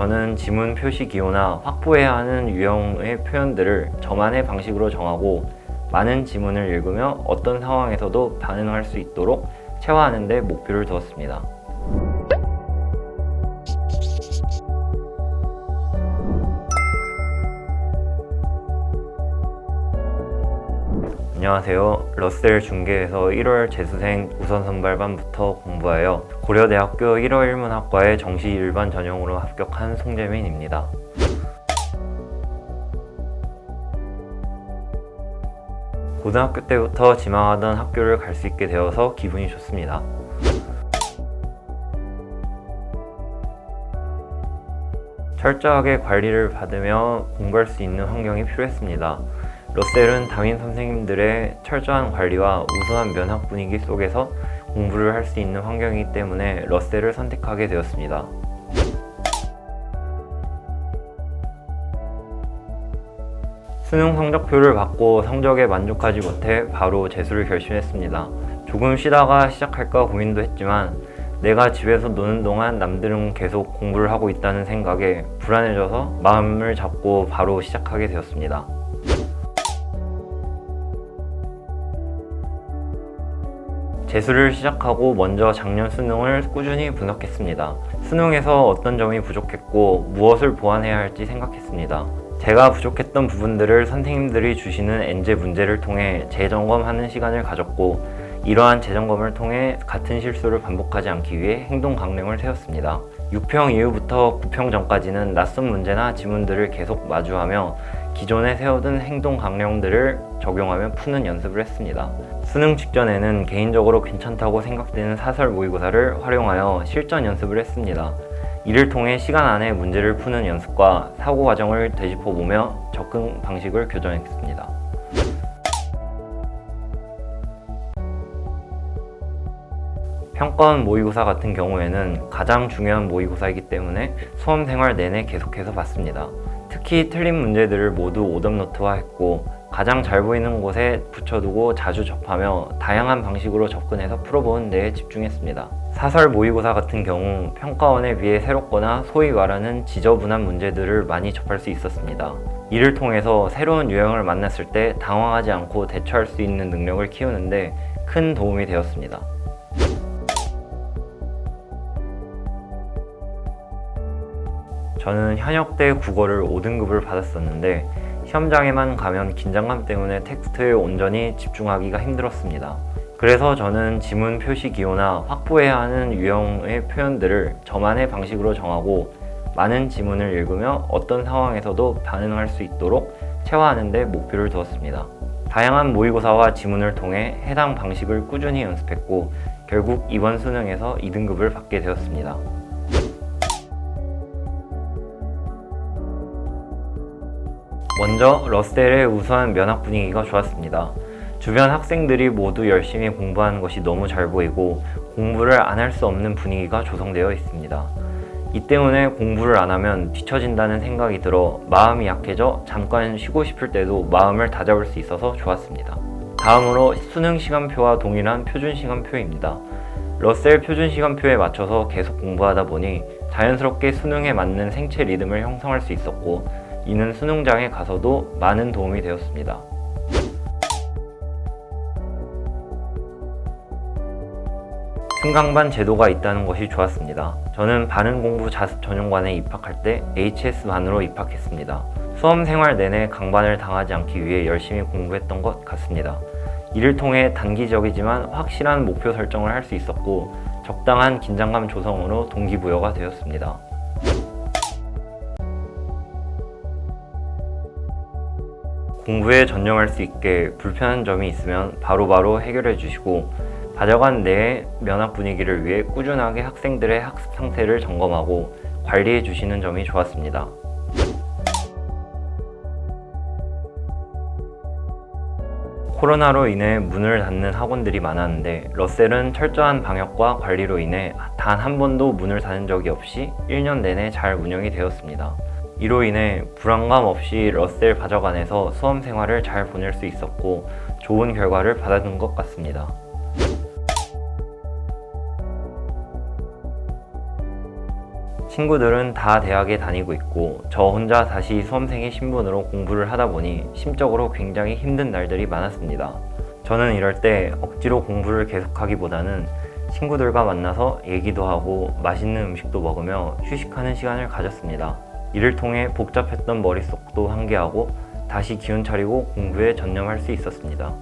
저는 지문 표시 기호나 확보해야 하는 유형의 표현들을 저만의 방식으로 정하고 많은 지문을 읽으며 어떤 상황에서도 반응할 수 있도록 체화하는 데 목표를 두었습니다. 안녕하세요. 러셀 중계에서 1월 재수생 우선 선발반부터 공부하여 고려대학교 1월 1문학과에 정시 일반 전형으로 합격한 송재민입니다. 고등학교 때부터 지망하던 학교를 갈 수 있게 되어서 기분이 좋습니다. 철저하게 관리를 받으며 공부할 수 있는 환경이 필요했습니다. 러셀은 담임 선생님들의 철저한 관리와 우수한 면학 분위기 속에서 공부를 할 수 있는 환경이기 때문에 러셀을 선택하게 되었습니다. 수능 성적표를 받고 성적에 만족하지 못해 바로 재수를 결심했습니다. 조금 쉬다가 시작할까 고민도 했지만 내가 집에서 노는 동안 남들은 계속 공부를 하고 있다는 생각에 불안해져서 마음을 잡고 바로 시작하게 되었습니다. 재수를 시작하고 먼저 작년 수능을 꾸준히 분석했습니다. 수능에서 어떤 점이 부족했고 무엇을 보완해야 할지 생각했습니다. 제가 부족했던 부분들을 선생님들이 주시는 엔제 문제를 통해 재점검하는 시간을 가졌고 이러한 재점검을 통해 같은 실수를 반복하지 않기 위해 행동 강령을 세웠습니다. 6평 이후부터 9평 전까지는 낯선 문제나 지문들을 계속 마주하며 기존에 세워둔 행동 강령들을 적용하며 푸는 연습을 했습니다. 수능 직전에는 개인적으로 괜찮다고 생각되는 사설 모의고사를 활용하여 실전 연습을 했습니다. 이를 통해 시간 안에 문제를 푸는 연습과 사고 과정을 되짚어 보며 접근 방식을 교정했습니다. 평가원 모의고사 같은 경우에는 가장 중요한 모의고사이기 때문에 수험 생활 내내 계속해서 봤습니다. 특히 틀린 문제들을 모두 오답노트화했고 가장 잘 보이는 곳에 붙여두고 자주 접하며 다양한 방식으로 접근해서 풀어보는 데에 집중했습니다. 사설 모의고사 같은 경우 평가원에 비해 새롭거나 소위 말하는 지저분한 문제들을 많이 접할 수 있었습니다. 이를 통해서 새로운 유형을 만났을 때 당황하지 않고 대처할 수 있는 능력을 키우는데 큰 도움이 되었습니다. 저는 현역 때 국어를 5등급을 받았었는데 시험장에만 가면 긴장감 때문에 텍스트에 온전히 집중하기가 힘들었습니다. 그래서 저는 지문 표시 기호나 확보해야 하는 유형의 표현들을 저만의 방식으로 정하고 많은 지문을 읽으며 어떤 상황에서도 반응할 수 있도록 체화하는 데 목표를 두었습니다. 다양한 모의고사와 지문을 통해 해당 방식을 꾸준히 연습했고 결국 이번 수능에서 2등급을 받게 되었습니다. 먼저 러셀의 우수한 면학 분위기가 좋았습니다. 주변 학생들이 모두 열심히 공부하는 것이 너무 잘 보이고 공부를 안 할 수 없는 분위기가 조성되어 있습니다. 이 때문에 공부를 안 하면 뒤처진다는 생각이 들어 마음이 약해져 잠깐 쉬고 싶을 때도 마음을 다잡을 수 있어서 좋았습니다. 다음으로 수능 시간표와 동일한 표준 시간표입니다. 러셀 표준 시간표에 맞춰서 계속 공부하다 보니 자연스럽게 수능에 맞는 생체 리듬을 형성할 수 있었고 이는 수능장에 가서도 많은 도움이 되었습니다. 승강반 제도가 있다는 것이 좋았습니다. 저는 반응 공부 자습 전용반에 입학할 때 HS반으로 입학했습니다. 수험 생활 내내 강반을 당하지 않기 위해 열심히 공부했던 것 같습니다. 이를 통해 단기적이지만 확실한 목표 설정을 할 수 있었고 적당한 긴장감 조성으로 동기부여가 되었습니다. 공부에 전념할 수 있게 불편한 점이 있으면 바로바로 바로 해결해 주시고 가져간 내 면학 분위기를 위해 꾸준하게 학생들의 학습 상태를 점검하고 관리해 주시는 점이 좋았습니다. 코로나로 인해 문을 닫는 학원들이 많았는데 러셀은 철저한 방역과 관리로 인해 단 한 번도 문을 닫은 적이 없이 1년 내내 잘 운영이 되었습니다. 이로 인해 불안감 없이 러셀 바저관에서 수험 생활을 잘 보낼 수 있었고 좋은 결과를 받아든 것 같습니다. 친구들은 다 대학에 다니고 있고 저 혼자 다시 수험생의 신분으로 공부를 하다 보니 심적으로 굉장히 힘든 날들이 많았습니다. 저는 이럴 때 억지로 공부를 계속하기보다는 친구들과 만나서 얘기도 하고 맛있는 음식도 먹으며 휴식하는 시간을 가졌습니다. 이를 통해 복잡했던 머릿속도 환기하고 다시 기운 차리고 공부에 전념할 수 있었습니다.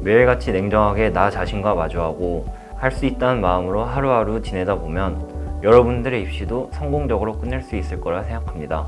매일같이 냉정하게 나 자신과 마주하고 할 수 있다는 마음으로 하루하루 지내다 보면 여러분들의 입시도 성공적으로 끝낼 수 있을 거라 생각합니다.